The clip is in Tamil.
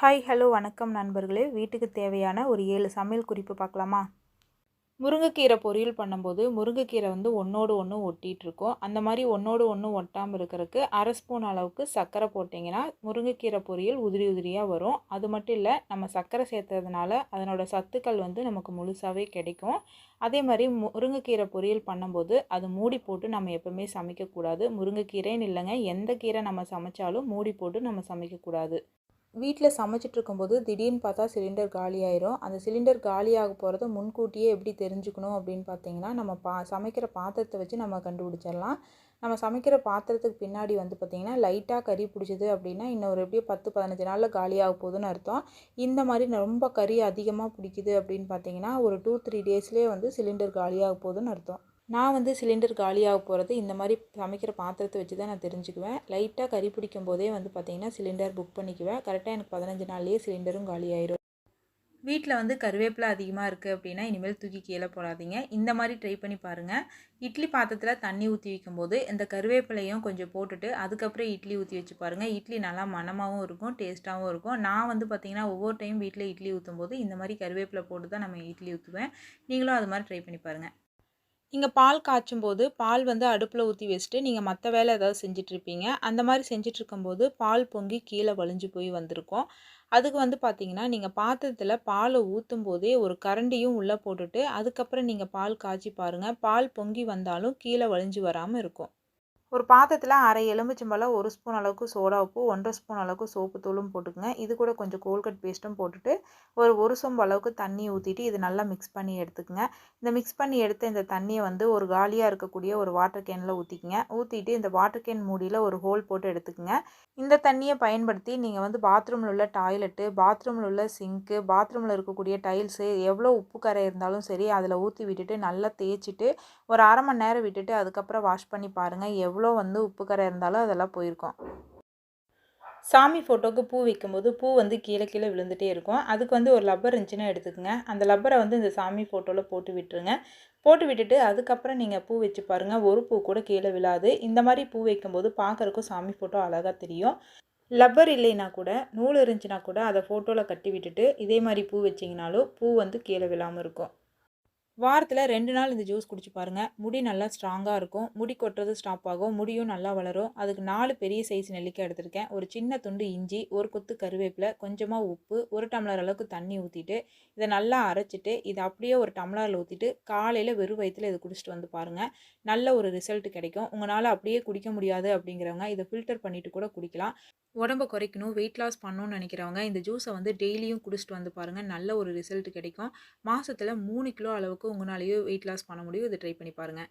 ஹாய் ஹலோ வணக்கம் நண்பர்களே. வீட்டுக்கு தேவையான ஒரு ஏழு சமையல் குறிப்பு பார்க்கலாமா? முருங்கைக்கீரை பொரியல் பண்ணும்போது முருங்கைக்கீரை வந்து ஒன்றோடு ஒன்று ஒட்டிகிட்ருக்கோம் அந்த மாதிரி ஒன்றோடு ஒன்று ஒட்டாமல் இருக்கிறதுக்கு அரை ஸ்பூன் அளவுக்கு சர்க்கரை போட்டிங்கன்னா முருங்கைக்கீரை பொரியல் உதிரி உதிரியாக வரும். அது மட்டும் இல்லை நம்ம சர்க்கரை சேர்த்ததுனால அதனோட சத்துக்கள் வந்து நமக்கு முழுசாகவே கிடைக்கும். அதே மாதிரி முருங்கைக்கீரை பொரியல் பண்ணும்போது அது மூடி போட்டு நம்ம எப்போவுமே சமைக்கக்கூடாது. முருங்கைக்கீரைன்னு இல்லைங்க எந்த கீரை நம்ம சமைச்சாலும் மூடி போட்டு நம்ம சமைக்கக்கூடாது. வீட்டில் சமைச்சிட்டு இருக்கும்போது திடீர்னு பார்த்தா சிலிண்டர் காலியாயிரும். அந்த சிலிண்டர் காலியாக போகிறத முன்கூட்டியே எப்படி தெரிஞ்சுக்கணும் அப்படின்னு பார்த்தீங்கன்னா நம்ம பா சமைக்கிற பாத்திரத்தை வச்சு நம்ம கண்டுபிடிச்சிடலாம். நம்ம சமைக்கிற பாத்திரத்துக்கு பின்னாடி வந்து பார்த்திங்கன்னா லைட்டாக கறி பிடிச்சிது அப்படின்னா இன்னொரு எப்படியும் பத்து பதினஞ்சு நாளில் காலியாக போகுதுன்னு அர்த்தம். இந்த மாதிரி ரொம்ப கறி அதிகமாக பிடிக்குது அப்படின்னு பார்த்தீங்கன்னா ஒரு டூ த்ரீ டேஸ்லேயே வந்து சிலிண்டர் காலியாக போகுதுன்னு அர்த்தம். நான் வந்து சிலிண்டர் காலியாக போகிறது இந்த மாதிரி சமைக்கிற பாத்திரத்தை வச்சு தான் நான் தெரிஞ்சுக்குவேன். லைட்டாக கறி பிடிக்கும் போதே வந்து பார்த்திங்கன்னா சிலிண்டர் புக் பண்ணிக்குவேன். கரெக்டாக எனக்கு பதினஞ்சு நாள்லேயே சிலிண்டரும் காலியாயிரும். வீட்டில் வந்து கருவேப்பிலை அதிகமாக இருக்குது அப்படின்னா இனிமேல் தூக்கி கீழே போடாதீங்க. இந்த மாதிரி ட்ரை பண்ணி பாருங்கள் இட்லி பாத்திரத்தில் தண்ணி ஊற்றி வைக்கும்போது இந்த கருவேப்பிலையும் கொஞ்சம் போட்டுட்டு அதுக்கப்புறம் இட்லி ஊற்றி வச்சு பாருங்கள் இட்லி நல்லா மனமாகவும் இருக்கும் டேஸ்ட்டாகவும் இருக்கும். நான் வந்து பார்த்திங்கன்னா ஒவ்வொரு டைம் வீட்டில் இட்லி ஊற்றும் போது இந்த மாதிரி கருவேப்பிலை போட்டு தான் நம்ம இட்லி ஊற்றுவேன் நீங்களும் அது மாதிரி ட்ரை பண்ணி பாருங்கள் நீங்கள் பால் காய்ச்சும் போது பால் வந்து அடுப்பில் ஊற்றி வச்சுட்டு நீங்கள் மற்ற வேலை ஏதாவது செஞ்சிட்ருப்பீங்க அந்த மாதிரி செஞ்சிட்ருக்கும்போது பால் பொங்கி கீழே வலிஞ்சு போய் வந்திருக்கும். அதுக்கு வந்து பார்த்தீங்கன்னா நீங்கள் பாத்திரத்தில் பாலை ஊற்றும் போதே ஒரு கரண்டியும் உள்ளே போட்டுட்டு அதுக்கப்புறம் நீங்கள் பால் காய்ச்சி பாருங்கள் பால் பொங்கி வந்தாலும் கீழே வலிஞ்சு வராமல் இருக்கும். ஒரு பாத்திரத்தில் அரை எலுமிச்சம்பழம் ஒரு ஸ்பூன் அளவுக்கு சோடா உப்பு ஒன்றரை ஸ்பூன் அளவுக்கு சோப்பு தூளும் போட்டுக்கோங்க. இது கூட கொஞ்சம் கோல்கட் பேஸ்ட்டும் போட்டுட்டு ஒரு ஒரு சொம்பு அளவுக்கு தண்ணி ஊற்றிட்டு இது நல்லா மிக்ஸ் பண்ணி எடுத்துக்கோங்க. இந்த மிக்ஸ் பண்ணி எடுத்த இந்த தண்ணியை வந்து ஒரு காலியாக இருக்கக்கூடிய ஒரு வாட்டர் கேனில் ஊற்றிக்கங்க ஊற்றிட்டு இந்த வாட்டர் கேன் மூடியில் ஒரு ஹோல் போட்டு எடுத்துக்கோங்க. இந்த தண்ணியை பயன்படுத்தி நீங்கள் வந்து பாத்ரூமில் உள்ள டாய்லெட்டு பாத்ரூமில் உள்ள சிங்க்கு பாத்ரூமில் இருக்கக்கூடிய டைல்ஸு எவ்வளோ உப்பு கரை இருந்தாலும் சரி அதில் ஊற்றி விட்டுட்டு நல்லா தேய்ச்சிட்டு ஒரு அரை மணி நேரம் விட்டுட்டு அதுக்கப்புறம் வாஷ் பண்ணி பாருங்கள் எவ்வளோ எவ்வளோ வந்து உப்பு கரை இருந்தாலும் அதெல்லாம் போயிருக்கும். சாமி ஃபோட்டோவுக்கு பூ வைக்கும்போது பூ வந்து கீழே கீழே விழுந்துகிட்டே இருக்கும். அதுக்கு வந்து ஒரு லப்பர் இருந்துச்சுன்னா எடுத்துக்கோங்க. அந்த லப்பரை வந்து இந்த சாமி ஃபோட்டோவில் போட்டு விட்டுருங்க. போட்டு விட்டுட்டு அதுக்கப்புறம் நீங்கள் பூ வச்சு பாருங்கள் ஒரு பூ கூட கீழே விழாது. இந்த மாதிரி பூ வைக்கும்போது பார்க்குறக்கும் சாமி ஃபோட்டோ அழகாக தெரியும். லப்பர் இல்லைன்னா கூட நூல் இருந்துச்சுன்னா கூட அதை ஃபோட்டோவில் கட்டி விட்டுட்டு இதே மாதிரி பூ வச்சிங்கனாலும் பூ வந்து கீழே விழாமல் இருக்கும். வாரத்தில் ரெண்டு நாள் இந்த ஜூஸ் குடிச்சு பாருங்கள் முடி நல்லா ஸ்ட்ராங்காக இருக்கும். முடி கொட்டுறது ஸ்டாப் ஆகும். முடியும் நல்லா வளரும். அதுக்கு நாலு பெரிய சைஸ் நெல்லிக்காய் எடுத்திருக்கேன். ஒரு சின்ன துண்டு இஞ்சி ஒரு கொத்து கருவேப்பிலை கொஞ்சமாக உப்பு ஒரு டம்ளர் அளவுக்கு தண்ணி ஊற்றிட்டு இதை நல்லா அரைச்சிட்டு இதை அப்படியே ஒரு டம்ளரில் ஊற்றிட்டு காலையில் வெறும் வயிற்றில் இதை குடிச்சிட்டு வந்து பாருங்கள் நல்ல ஒரு ரிசல்ட் கிடைக்கும். உங்களால் அப்படியே குடிக்க முடியாது அப்படிங்கிறவங்க இதை ஃபில்டர் பண்ணிவிட்டு கூட குடிக்கலாம். உடம்பை குறைக்கணும் வெயிட் லாஸ் பண்ணணும்னு நினைக்கிறவங்க இந்த ஜூஸை வந்து டெய்லியும் குடிச்சிட்டு வந்து பாருங்கள் நல்ல ஒரு ரிசல்ட் கிடைக்கும். மாதத்தில் மூணு கிலோ அளவுக்கு அளவுக்கு வெயிட் லாஸ் பண்ண முடியும் இதை ட்ரை பண்ணி பாருங்கள்